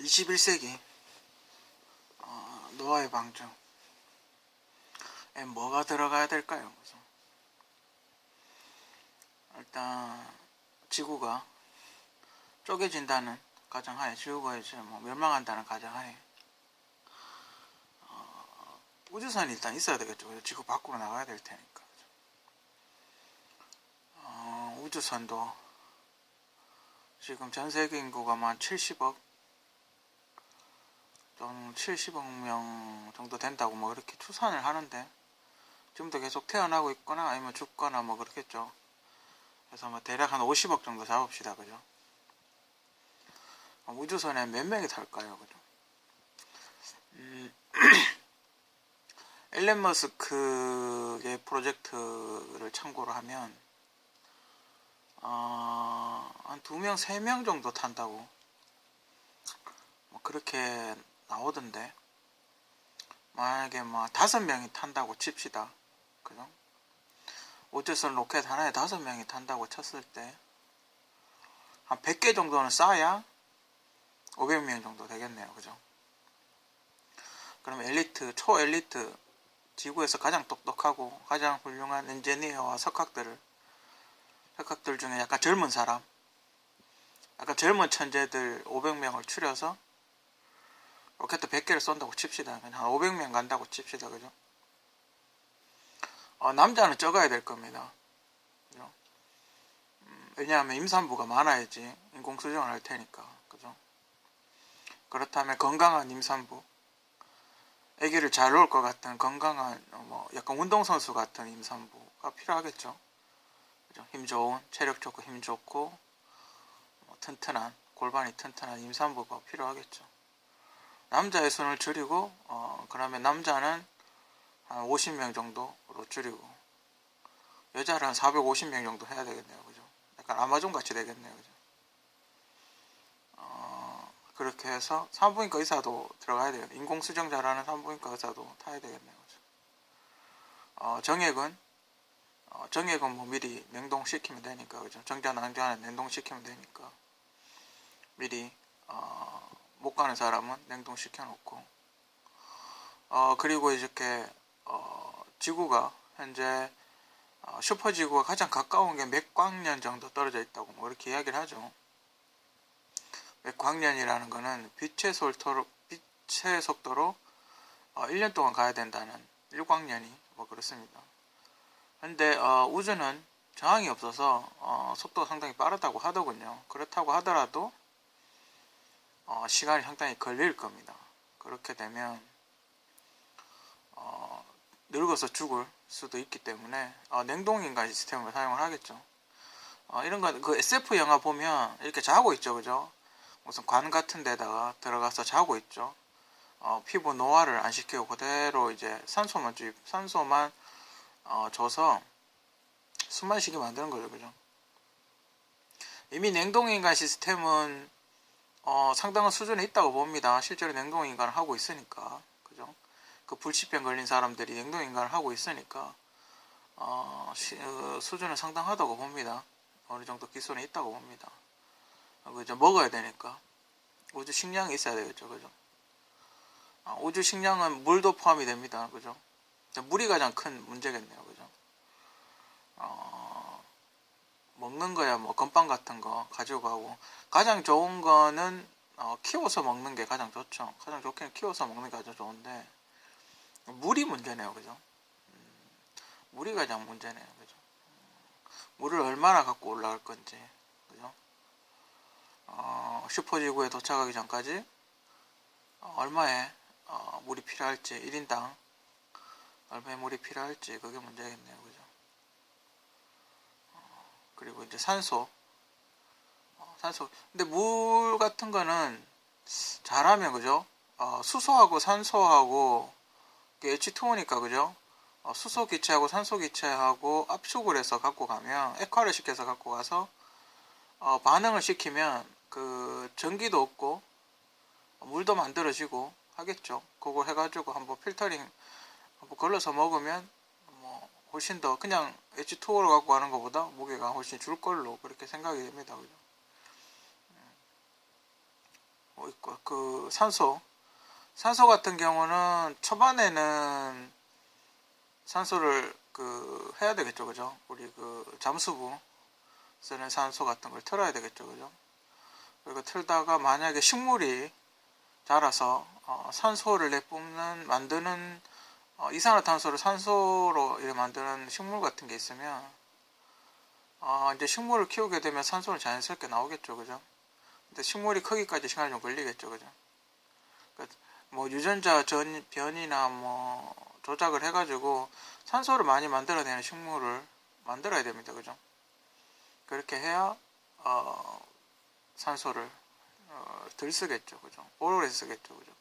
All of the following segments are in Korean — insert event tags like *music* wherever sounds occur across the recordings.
21세기 어, 노아의 방주에 뭐가 들어가야 될까요? 그래서 일단 지구가 쪼개진다는 가정하에 지구가 이제 뭐 멸망한다는 가정하에 어, 우주선이 일단 있어야 되겠죠. 그래서 지구 밖으로 나가야 될 테니까. 어, 우주선도 지금 전 세계 인구가 만 70억 좀 70억 명 정도 된다고 뭐 이렇게 추산을 하는데 지금도 계속 태어나고 있거나 아니면 죽거나 뭐 그렇겠죠. 그래서 뭐 대략 한 50억 정도 잡읍시다, 그죠? 어, 우주선에 몇 명이 탈까요, 그죠? 음, *clears throat* 앨런 머스크의 프로젝트를 참고로 하면 어, 한두 명, 세명 정도 탄다고 뭐 그렇게 나오던데 만약에 뭐 다섯 명이 탄다고 칩시다, 그죠? 우주선 로켓 하나에 다섯 명이 탄다고 쳤을 때 한 100개 정도는 쏴야 500명 정도 되겠네요. 그죠? 그럼 엘리트, 초엘리트, 지구에서 가장 똑똑하고 가장 훌륭한 엔지니어와 석학들을 석학들 중에 약간 젊은 사람, 약간 젊은 천재들 500명을 추려서 로켓 100개를 쏜다고 칩시다. 그냥 한 500명 간다고 칩시다. 그죠? 어, 남자는 적어야 될 겁니다. 그죠? 음, 왜냐하면 임산부가 많아야지 인공수정을 할 테니까. 그죠? 그렇다면 건강한 임산부, 아기를 잘 놓을 것 같은 건강한, 어, 뭐, 약간 운동선수 같은 임산부가 필요하겠죠. 그죠? 힘 좋은, 체력 좋고 힘 좋고, 뭐, 튼튼한, 골반이 튼튼한 임산부가 필요하겠죠. 남자의 수를 줄이고, 어, 그러면 남자는 한 50명 정도로 줄이고 여자를 한 450명 정도 해야 되겠네요. 그죠? 약간 아마존 같이 되겠네요. 그죠? 어, 그렇게 해서 산부인과 의사도 들어가야 돼요. 인공수정 잘하는 산부인과 의사도 타야 되겠네요. 그죠? 어, 정액은 어, 정액은 뭐 미리 냉동시키면 되니까 그죠? 정자 낭자는 냉동시키면 되니까 미리 어, 못 가는 사람은 냉동시켜 놓고 어, 그리고 이렇게 어, 지구가 현재 어, 슈퍼지구가 가장 가까운 게 몇 광년 정도 떨어져 있다고 뭐 이렇게 이야기를 하죠. 몇 광년이라는 거는 빛의 속도로 빛의 속도로 어, 1년 동안 가야 된다는 1광년이 뭐 그렇습니다. 근데 어, 우주는 저항이 없어서 어, 속도가 상당히 빠르다고 하더군요. 그렇다고 하더라도 어, 시간이 상당히 걸릴 겁니다. 그렇게 되면 어, 늙어서 죽을 수도 있기 때문에 어, 냉동인간 시스템을 사용을 하겠죠. 어, 이런 거그 SF 영화 보면 이렇게 자고 있죠, 그죠? 무슨 관 같은 데다가 들어가서 자고 있죠. 어, 피부 노화를 안 시키고 그대로 이제 산소만 주입, 산소만 어, 줘서 숨만 쉬게 만드는 거죠, 그죠? 이미 냉동인간 시스템은 어, 상당한 수준에 있다고 봅니다. 실제로 냉동인간을 하고 있으니까, 그죠? 그 불치병 걸린 사람들이 냉동인간을 하고 있으니까 어, 시, 어, 수준은 상당하다고 봅니다. 어느 정도 기술이 있다고 봅니다. 어, 그죠? 먹어야 되니까 우주 식량이 있어야 되겠죠, 그죠? 어, 우주 식량은 물도 포함이 됩니다, 그죠? 물이 가장 큰 문제겠네요, 그죠? 어, 먹는 거야 뭐 건빵 같은 거 가지고 가고 가장 좋은 거는 어, 키워서 먹는 게 가장 좋죠. 가장 좋게는 키워서 먹는 게 가장 좋은데 물이 문제네요, 그죠? 음, 물이 가장 문제네요, 그죠? 음, 물을 얼마나 갖고 올라갈 건지, 그죠? 어, 슈퍼지구에 도착하기 전까지 어, 얼마의 어, 물이 필요할지, 1인당 얼마의 물이 필요할지 그게 문제겠네요, 그리고 이제 산소, 어, 산소. 근데 물 같은 거는 잘하면 그죠? 어, 수소하고 산소하고 H2O니까 그죠? 어, 수소 기체하고 산소 기체하고 압축을 해서 갖고 가면 액화를 시켜서 갖고 가서 어, 반응을 시키면 그 전기도 없고 어, 물도 만들어지고 하겠죠. 그걸 해가지고 한번 필터링 한번 걸러서 먹으면 뭐 훨씬 더 그냥 H2O로 갖고 가는 것보다 무게가 훨씬 줄 걸로 그렇게 생각이 됩니다. 그죠? 음. 어, 그 산소 산소 같은 경우는 초반에는 산소를 그 해야 되겠죠 그죠 우리 그 잠수부 쓰는 산소 같은 걸 틀어야 되겠죠 그죠 그리고 틀다가 만약에 식물이 자라서 어, 산소를 내뿜는 만드는 어, 이산화탄소를 산소로 만드는 식물 같은 게 있으면 어, 이제 식물을 키우게 되면 산소는 자연스럽게 나오겠죠 그죠? 근데 식물이 크기까지 시간이 좀 걸리겠죠 그죠? 그뭐 유전자 전 변이나 뭐 조작을 해가지고 산소를 많이 만들어내는 식물을 만들어야 됩니다 그죠? 그렇게 해야 어, 산소를 어, 덜 쓰겠죠 그죠? 오래 쓰겠죠 그죠?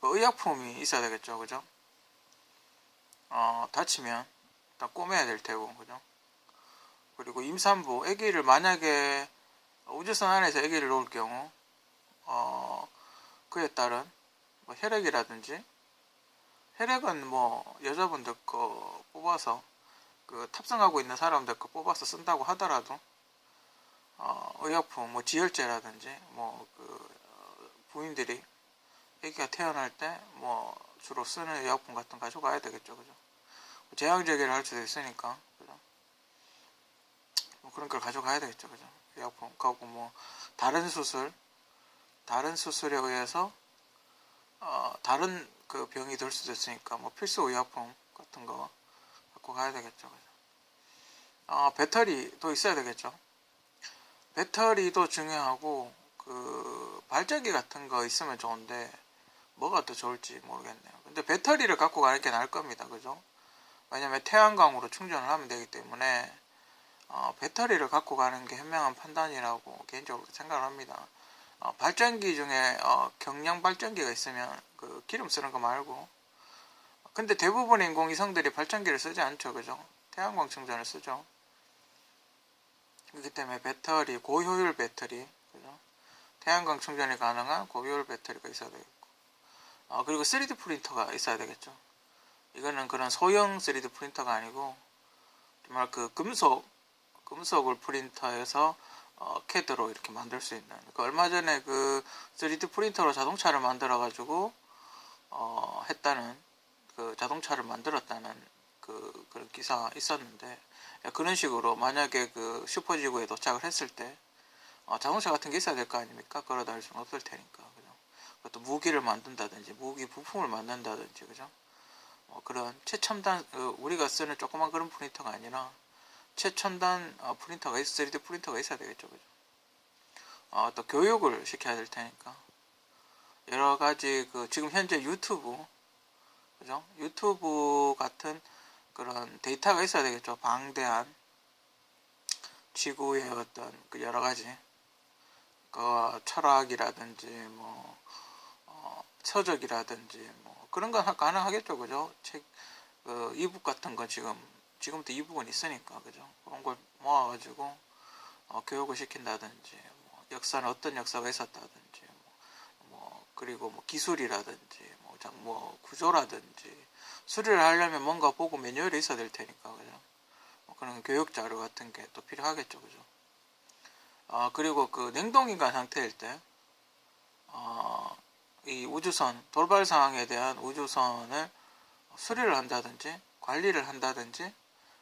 그 의약품이 있어야 되겠죠 그죠 어, 다치면 일단 꼬매야 될 테고 그죠? 그리고 임산부 아기를 만약에 우주선 안에서 아기를 놓을 경우 어, 그에 따른 뭐 혈액이라든지 혈액은 뭐 여자분들 거 뽑아서 그 탑승하고 있는 사람들 거 뽑아서 쓴다고 하더라도 어, 의약품 뭐 지혈제라든지 뭐그 부인들이 아기가 태어날 때 뭐 주로 쓰는 의약품 같은 거 가져가야 되겠죠 그죠 제왕절개를 할 수도 있으니까 그죠 뭐 그런 걸 가져가야 되겠죠 그죠 의약품 가고 뭐 다른 수술 다른 수술에 의해서 어, 다른 그 병이 들 수도 있으니까 뭐 필수 의약품 같은 거 갖고 가야 되겠죠. 그죠? 어, 배터리도 있어야 되겠죠. 배터리도 중요하고 그 발전기 같은 거 있으면 좋은데 뭐가 더 좋을지 모르겠네요. 근데 배터리를 갖고 가는 게 나을 겁니다. 그죠? 왜냐면 태양광으로 충전을 하면 되기 때문에 어, 배터리를 갖고 가는 게 현명한 판단이라고 개인적으로 생각을 합니다. 어, 발전기 중에 어, 경량 발전기가 있으면 그 기름 쓰는 거 말고. 근데 대부분의 인공위성들이 발전기를 쓰지 않죠. 그죠? 태양광 충전을 쓰죠. 그렇기 때문에 배터리 고효율 배터리 그죠? 태양광 충전이 가능한 고효율 배터리가 있어야 되겠고. 어, 그리고 3D 프린터가 있어야 되겠죠 이거는 그런 소형 3D 프린터가 아니고 정말 그 금속 금속을 프린터해서 어, 캐드로 이렇게 만들 수 있는. 그 얼마 전에 그 3D 프린터로 자동차를 만들어 가지고 어, 했다는 그 자동차를 만들었다는 그 그런 기사 있었는데 그런 식으로 만약에 그 슈퍼지구에 도착을 했을 때 어, 자동차 같은 게 있어야 될 거 아닙니까? 걸어 다닐 수는 없을 테니까 그죠? 그것도 무기를 만든다든지 무기 부품을 만든다든지 그죠? 어, 그런 최첨단 어, 우리가 쓰는 조그만 그런 프린터가 아니라 최첨단 어, 프린터가 있, 3D 프린터가 있어야 되겠죠, 그죠? 어, 또 교육을 시켜야 될 테니까 여러 가지 그 지금 현재 유튜브 그죠? 유튜브 같은 그런 데이터가 있어야 되겠죠. 방대한 지구의 어떤 그 여러 가지 그 철학이라든지 뭐 어, 서적이라든지 뭐 그런 건 가능하겠죠, 그죠? 책그 이북 같은 거 지금 지금도 이북은 있으니까 그죠? 그런 걸 모아가지고 어, 교육을 시킨다든지 뭐 역사는 어떤 역사가 있었다든지 뭐, 뭐 그리고 뭐 기술이라든지 뭐, 장- 뭐 구조라든지 수리를 하려면 뭔가 보고 매뉴얼이 있어야 될 테니까 그죠? 뭐 그런 교육 자료 같은 게 또 필요하겠죠, 그죠? 아 그리고 그 냉동인간 상태일 때, 어, 이 우주선 돌발 상황에 대한 우주선을 수리를 한다든지 관리를 한다든지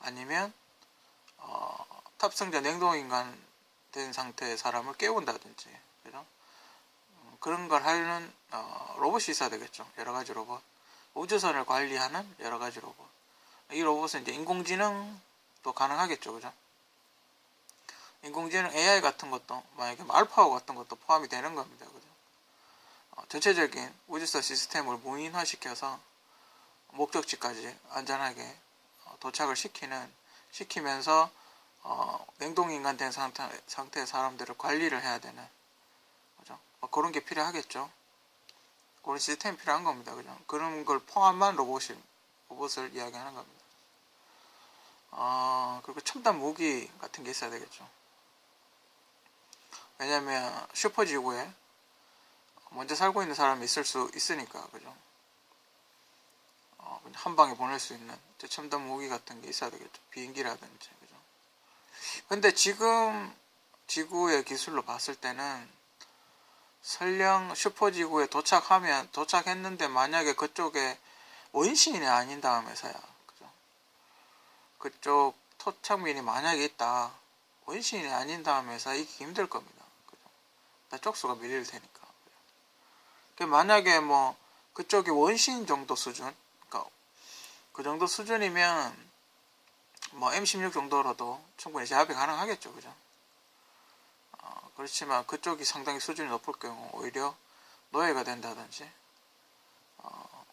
아니면 어, 탑승자 냉동인간 된 상태의 사람을 깨운다든지 그죠? 음, 그런 걸 하는 어, 로봇이 있어야 되겠죠. 여러 가지 로봇. 우주선을 관리하는 여러 가지 로봇. 이 로봇은 이제 인공지능도 가능하겠죠, 그죠? 인공지능 AI 같은 것도 만약에 뭐 알파고 같은 것도 포함이 되는 겁니다, 그죠? 어, 전체적인 우주선 시스템을 무인화시켜서 목적지까지 안전하게 어, 도착을 시키는 시키면서 어, 냉동인간 된 상태, 상태의 사람들을 관리를 해야 되는 그죠? 뭐 그런 게 필요하겠죠. 그런 시스템이 필요한 겁니다. 그죠? 그런 걸 포함한 로봇이 로봇을 이야기하는 겁니다. 어, 그리고 첨단 무기 같은 게 있어야 되겠죠. 왜냐면 슈퍼지구에 먼저 살고 있는 사람이 있을 수 있으니까 그죠. 어, 한 방에 보낼 수 있는 최첨단 무기 같은 게 있어야 되겠죠. 비행기라든지 그죠. 근데 지금 지구의 기술로 봤을 때는 설령 슈퍼지구에 도착하면 도착했는데 만약에 그쪽에 원시인이 아닌 다음에서야 그죠? 그쪽 토착민이 만약에 있다 원시인이 아닌 다음에서 이기 힘들 겁니다. 그죠? 다 쪽수가 밀릴 테니까. 그 만약에 뭐 그쪽이 원시인 정도 수준, 그러니까 그 정도 수준이면 뭐 M16 정도로도 충분히 제압이 가능하겠죠, 그죠? 어, 그렇지만 그쪽이 상당히 수준이 높을 경우 오히려 노예가 된다든지 어,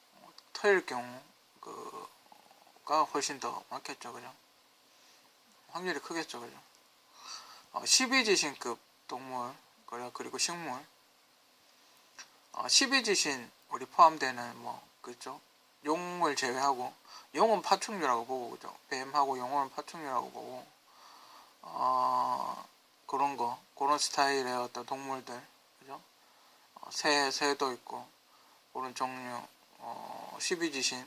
터일 경우 그가 훨씬 더 많겠죠, 그죠? 확률이 크겠죠, 그죠? 어, 12지신급 동물 그리고 식물 어, 12지신 우리 포함되는 뭐 그죠? 용을 제외하고 용은 파충류라고 보고 그죠? 뱀하고 용은 파충류라고 보고 어 그런 거 그런 스타일의 어떤 동물들 그죠? 어, 새 새도 있고 그런 종류 어 12지신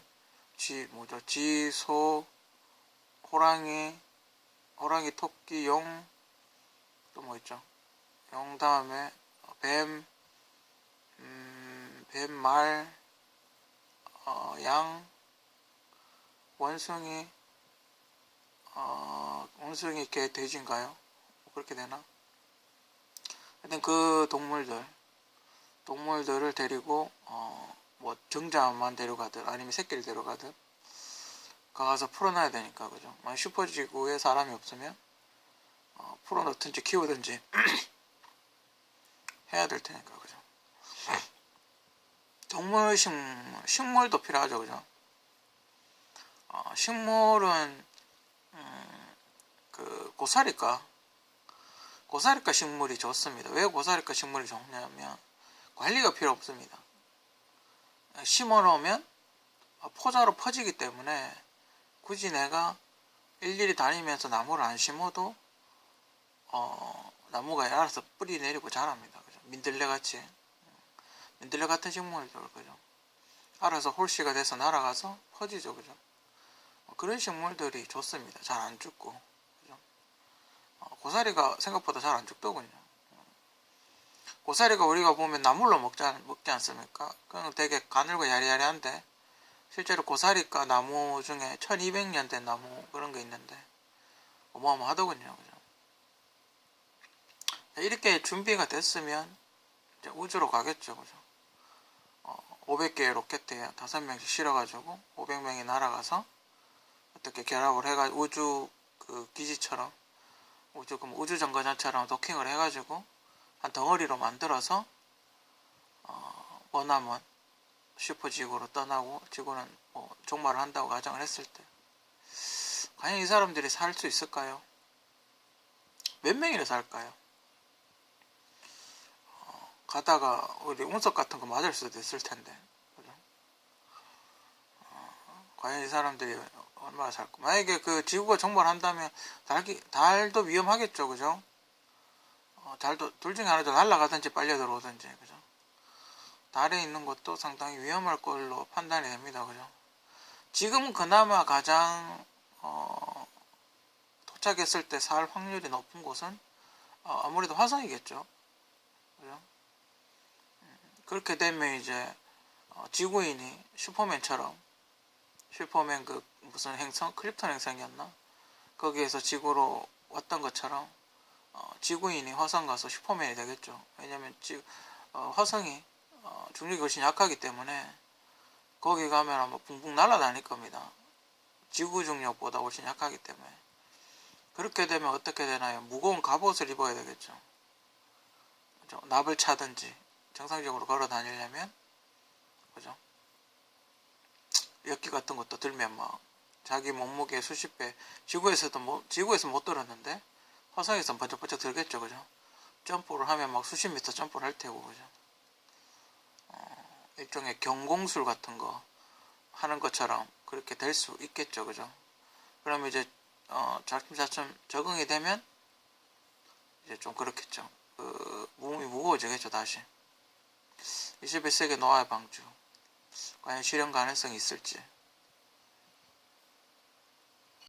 쥐 뭐죠? 쥐소 호랑이 호랑이 토끼 용 또 뭐 있죠? 용 다음에 뱀, 음, 뱀, 말, 어, 양, 원숭이, 어, 원숭이 개, 돼지인가요? 뭐 그렇게 되나? 하여튼 그 동물들, 동물들을 데리고, 어, 뭐, 정자만 데려가든, 아니면 새끼를 데려가든, 가서 풀어놔야 되니까, 그죠? 만약 슈퍼지구에 사람이 없으면, 어, 풀어놓든지 키우든지 *clears throat* 해야 될 테니까 그죠 동물 식물 식물도 필요하죠 그죠 어, 식물은 음, 그 고사리과 고사리과 식물이 좋습니다 왜 고사리과 식물이 좋냐면 관리가 필요 없습니다 심어 놓으면 포자로 퍼지기 때문에 굳이 내가 일일이 다니면서 나무를 안 심어도 어, 나무가 알아서 뿌리 내리고 자랍니다. 그죠? 민들레 같이. 민들레 같은 식물들, 그죠? 알아서 홀씨가 돼서 날아가서 퍼지죠, 그죠? 어, 그런 식물들이 좋습니다. 잘 안 죽고, 그죠? 어, 고사리가 생각보다 잘 안 죽더군요. 고사리가 우리가 보면 나물로 먹지, 않, 먹지 않습니까? 그건 되게 가늘고 야리야리한데, 실제로 고사리가 나무 중에 1200년 된 나무 그런 게 있는데, 어마어마하더군요, 그죠? 이렇게 준비가 됐으면 이제 우주로 가겠죠, 그죠? 어, 500개의 로켓에 5명씩 실어가지고 500명이 날아가서 어떻게 결합을 해가지고 우주 그 기지처럼 우주 그 우주 정거장처럼 도킹을 해가지고 한 덩어리로 만들어서 어, 머나먼 슈퍼지구로 떠나고 지구는 뭐 종말을 한다고 가정을 했을 때 과연 이 사람들이 살 수 있을까요? 몇 명이나 살까요? 가다가 우리 운석 같은 거 맞을 수도 있을 텐데. 그죠? 어, 과연 이 사람들이 얼마나 살까? 만약에 그 지구가 종말한다면 달기, 달도 위험하겠죠. 그죠? 어, 달도 둘 중에 하나도 날아가든지 빨려 들어오든지. 그죠? 달에 있는 것도 상당히 위험할 걸로 판단이 됩니다. 그죠? 지금은 그나마 가장 어, 도착했을 때 살 확률이 높은 곳은 어, 아무래도 화성이겠죠 그렇게 되면 이제 어, 지구인이 슈퍼맨처럼 슈퍼맨 그 무슨 행성 크립톤 행성이었나 거기에서 지구로 왔던 것처럼 어, 지구인이 화성 가서 슈퍼맨이 되겠죠. 왜냐면 지, 어, 화성이 어, 중력이 훨씬 약하기 때문에 거기 가면 아마 붕붕 날아다닐 겁니다. 지구 중력보다 훨씬 약하기 때문에 그렇게 되면 어떻게 되나요? 무거운 갑옷을 입어야 되겠죠. 납을 차든지 정상적으로 걸어 다니려면 그죠? 역기 같은 것도 들면 막 자기 몸무게 수십 배 지구에서도 뭐 지구에서 못 들었는데 화성에서 번쩍번쩍 들겠죠 그죠? 점프를 하면 막 수십 미터 점프를 할 테고 그죠? 어, 일종의 경공술 같은 거 하는 것처럼 그렇게 될 수 있겠죠 그죠? 그러면 이제 어, 차츰차츰 적응이 되면 이제 좀 그렇겠죠. 그 몸이 무거워지겠죠 다시. 21세기 노아의 방주. 과연 실현 가능성이 있을지